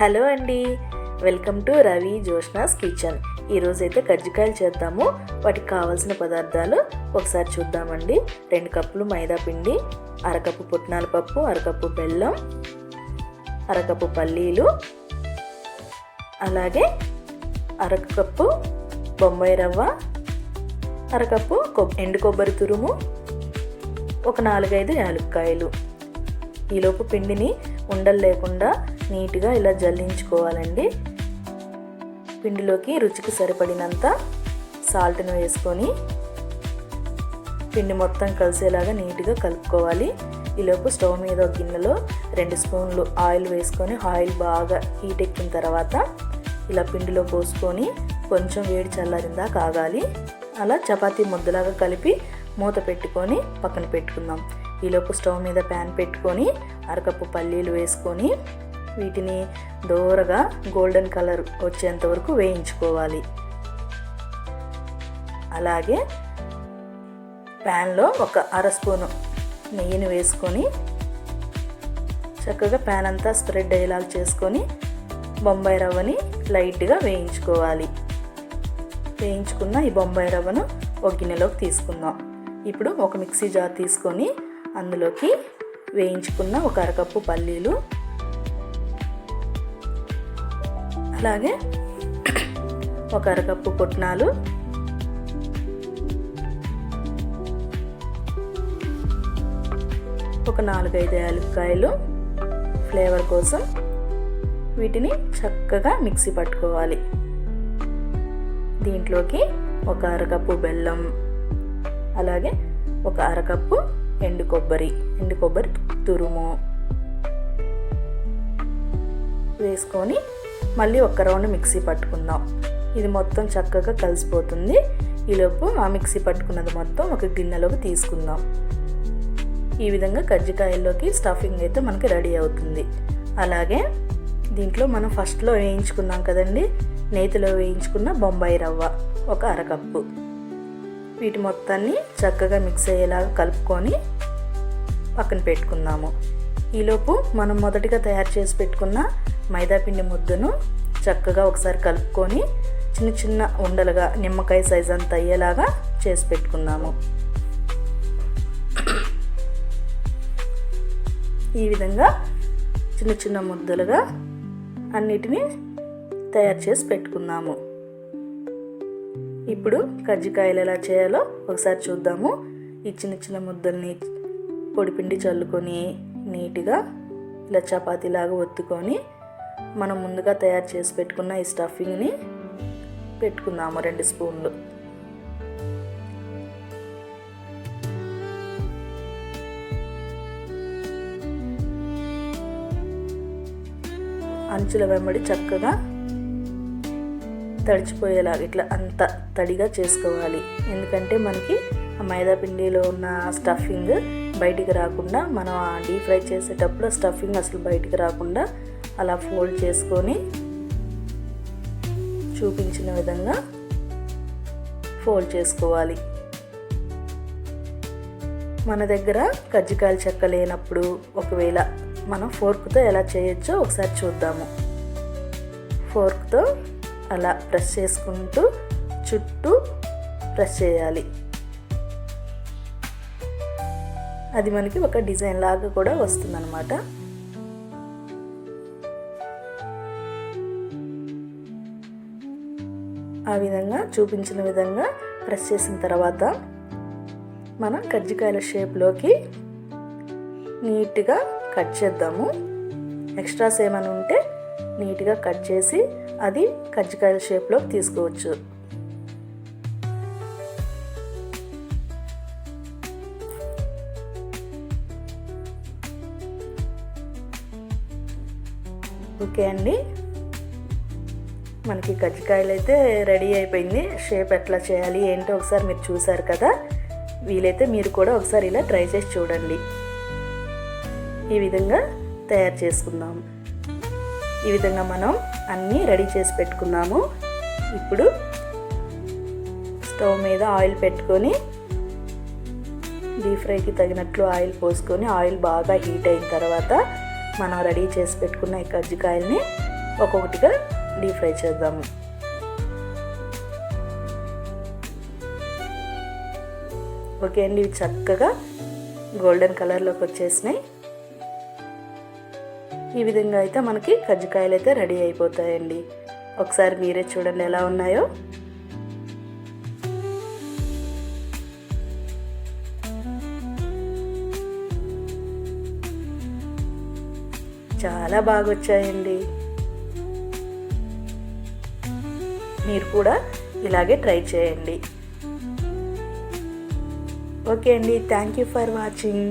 Hello అండి. Welcome to Ravi Jyoshna's kitchen. ఈరోజు అయితే కజ్జికాయలు చేద్దాము. వాటికి కావాల్సిన పదార్థాలు ఒకసారి చూద్దామండి. రెండు కప్పులు మైదా పిండి అరకప్పు పుట్నాల పప్పు అరకప్పు బెల్లం అరకప్పు పల్లీలు అలాగే అరకప్పు బొంబాయి రవ్వ అరకప్పు కొబ్ ఎండు కొబ్బరి తురుము ఒక నాలుగైదు యాలుక్కాయలు. ఈలోపు పిండిని ఉండలు లేకుండా నీట్గా ఇలా జల్లించుకోవాలండి. పిండిలోకి రుచికి సరిపడినంత సాల్ట్ను వేసుకొని పిండి మొత్తం కలిసేలాగా నీట్గా కలుపుకోవాలి. ఈలోపు స్టవ్ మీద ఒక గిన్నెలో రెండు స్పూన్లు ఆయిల్ వేసుకొని ఆయిల్ బాగా హీట్ ఎక్కిన తర్వాత ఇలా పిండిలో పోసుకొని కొంచెం వేడి చల్లారిందా కాగాలి అలా చపాతీ ముద్దలాగా కలిపి మూత పెట్టుకొని పక్కన పెట్టుకుందాం. ఈలోపు స్టవ్ మీద ప్యాన్ పెట్టుకొని అరకప్పు పల్లీలు వేసుకొని వీటిని దోరగా గోల్డెన్ కలర్ వచ్చేంత వరకు వేయించుకోవాలి. అలాగే ప్యాన్లో ఒక అర స్పూను నెయ్యిని వేసుకొని చక్కగా ప్యాన్ అంతా స్ప్రెడ్ అయ్యేలా చేసుకొని బొంబాయి రవ్వని లైట్గా వేయించుకోవాలి. వేయించుకున్న ఈ బొంబాయి రవ్వను ఒక గిన్నెలోకి తీసుకుందాం. ఇప్పుడు ఒక మిక్సీ జార్ తీసుకొని అందులోకి వేయించుకున్న ఒక అరకప్పు పల్లీలు అలాగే ఒక అరకప్పు పుట్నాలు. ఒక నాలుగైదు యాలక్కాయలు ఫ్లేవర్ కోసం వీటిని చక్కగా మిక్సీ పట్టుకోవాలి. దీంట్లోకి ఒక అరకప్పు బెల్లం అలాగే ఒక అరకప్పు ఎండు కొబ్బరి ఎండు కొబ్బరి తురుము వేసుకొని మళ్ళీ ఒక రౌండ్ మిక్సీ పట్టుకుందాం. ఇది మొత్తం చక్కగా కలిసిపోతుంది. ఈలోపు ఆ మిక్సీ పట్టుకున్నది మొత్తం ఒక గిన్నెలోకి తీసుకుందాం. ఈ విధంగా కజ్జికాయల్లోకి స్టఫింగ్ అయితే మనకి రెడీ అవుతుంది. అలాగే దీంట్లో మనం ఫస్ట్లో వేయించుకున్నాం కదండి నేతిలో వేయించుకున్న బొంబాయి రవ్వ ఒక అరకప్పు. వీటి మొత్తాన్ని చక్కగా మిక్స్ అయ్యేలాగా కలుపుకొని పక్కన పెట్టుకుందాము. ఈలోపు మనం మొదటిగా తయారు చేసి పెట్టుకున్న మైదాపిండి ముద్దను చక్కగా ఒకసారి కలుపుకొని చిన్న చిన్న ఉండలుగా నిమ్మకాయ సైజ్ అంత అయ్యేలాగా చేసి పెట్టుకుందాము ఈ విధంగా చిన్న చిన్న ముద్దలుగా అన్నిటినీ తయారు చేసి పెట్టుకుందాము ఇప్పుడు కజ్జికాయలు ఎలా చేయాలో ఒకసారి చూద్దాము. ఈ చిన్న చిన్న ముద్దల్ని పొడిపిండి చల్లుకొని నీట్గా ఇలా చపాతీలాగా ఒత్తుకొని మనం ముందుగా తయారు చేసి పెట్టుకున్న ఈ స్టఫింగ్ని పెట్టుకుందాము రెండు స్పూన్లు. అంచుల వెంబడి చక్కగా తడిచిపోయేలాగా ఇట్లా అంత తడిగా చేసుకోవాలి. ఎందుకంటే మనకి ఆ మైదా పిండిలో ఉన్న స్టఫింగ్ బయటికి రాకుండా మనం డీప్ ఫ్రై చేసేటప్పుడు స్టఫింగ్ అసలు బయటికి రాకుండా అలా ఫోల్డ్ చేసుకొని చూపించిన విధంగా ఫోల్డ్ చేసుకోవాలి. మన దగ్గర కజ్జికాయల చెక్క లేనప్పుడు ఒకవేళ మనం ఫోర్క్తో ఎలా చేయొచ్చో ఒకసారి చూద్దాము. ఫోర్క్తో అలా ప్రెస్ చేసుకుంటూ చుట్టూ ప్రెస్ చేయాలి. అది మనకి ఒక డిజైన్ లాగా కూడా వస్తుందన్నమాట. ఆ విధంగా చూపించిన విధంగా ప్రెస్ చేసిన తర్వాత మనం కజ్జికాయల షేప్లోకి నీట్గా కట్ చేద్దాము. ఎక్స్ట్రాస్ ఏమైనా ఉంటే నీట్గా కట్ చేసి అది కజ్జికాయల షేప్లోకి తీసుకోవచ్చు. ఓకే అండి. మనకి కజ్జికాయలు అయితే రెడీ అయిపోయింది. షేప్ ఎట్లా చేయాలి ఏంటో ఒకసారి మీరు చూసారు కదా. వీలైతే మీరు కూడా ఒకసారి ఇలా ట్రై చేసి చూడండి. ఈ విధంగా తయారు చేసుకుందాం. ఈ విధంగా మనం అన్నీ రెడీ చేసి పెట్టుకున్నాము. ఇప్పుడు స్టవ్ మీద ఆయిల్ పెట్టుకొని డీప్ ఫ్రైకి తగినట్లు ఆయిల్ పోసుకొని ఆయిల్ బాగా హీట్ అయిన తర్వాత మనం రెడీ చేసి పెట్టుకున్న ఈ కజ్జికాయల్ని ఒక్కొక్కటిగా డీప్ ఫ్రై చేద్దాము ఓకే అండి ఇవి చక్కగా గోల్డెన్ కలర్లోకి వచ్చేసినాయి. ఈ విధంగా అయితే మనకి కజ్జికాయలు అయితే రెడీ అయిపోతాయండి. ఒకసారి మీరే చూడండి ఎలా ఉన్నాయో. చాలా బాగా వచ్చాయండి. మీరు కూడా ఇలాగే ట్రై చేయండి. ఓకే అండి. Thank you for watching